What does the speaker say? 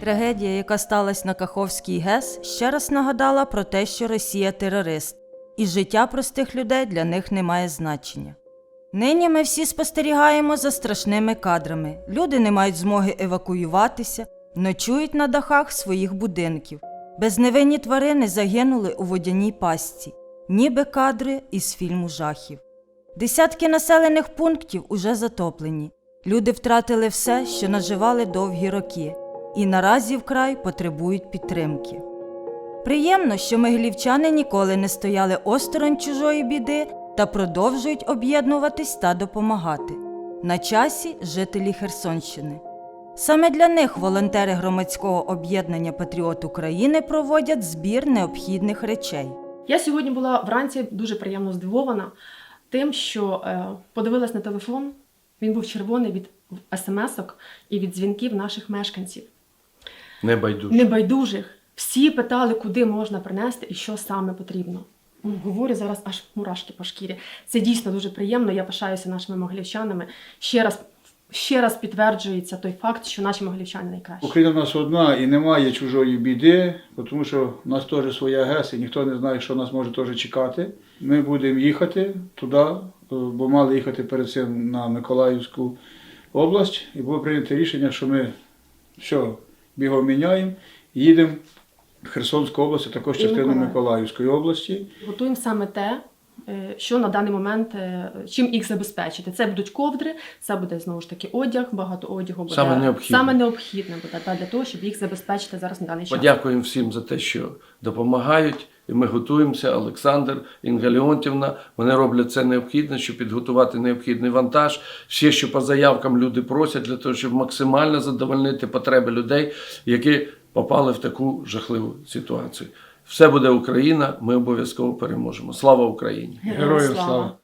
Трагедія, яка сталася на Каховській ГЕС, ще раз нагадала про те, що Росія терорист, і життя простих людей для них не має значення. Нині ми всі спостерігаємо за страшними кадрами. Люди не мають змоги евакуюватися, ночують на дахах своїх будинків. Безневинні тварини загинули у водяній пастці, ніби кадри із фільму жахів. Десятки населених пунктів уже затоплені. Люди втратили все, що наживали довгі роки, і наразі вкрай потребують підтримки. Приємно, що могилівчани ніколи не стояли осторонь чужої біди та продовжують об'єднуватись та допомагати. На часі жителі Херсонщини. Саме для них волонтери громадського об'єднання Патріот України проводять збір необхідних речей. Я сьогодні була вранці дуже приємно здивована тим, що е, подивилась на телефон. Він був червоний від смс-ок і від дзвінків наших мешканців. Небайдужі. Небайдужих. Всі питали, куди можна принести і що саме потрібно. Говорю зараз аж мурашки по шкірі. Це дійсно дуже приємно. Я пишаюся нашими могилівчанами. Ще раз, ще раз підтверджується той факт, що наші могилівчани найкращі. Україна в нас одна і немає чужої біди, тому що в нас теж своя ГЕС, і ніхто не знає, що нас може теж чекати. Ми будемо їхати туди, е, бо мали їхати перед цим на Миколаївську область, і було прийнято рішення, що ми все бігом міняємо, їдемо в Херсонську область, також частину Миколаївської області. Готуємо саме те, е, що на даний момент е, чим їх забезпечити. Це будуть ковдри, це буде знову ж таки одяг, багато одягу буде Саме необхідне. саме необхідне буде та, для того, щоб їх забезпечити зараз на даний час. Подякуємо всім за те, що допомагають. І ми готуємося. Олександр, Інга Леонтівна. Вони роблять це необхідне, щоб підготувати необхідний вантаж. Все, що по заявкам люди просять, для того, щоб максимально задовольнити потреби людей, які попали в таку жахливу ситуацію. Все буде Україна. Ми обов'язково переможемо. Слава Україні! Героям слава!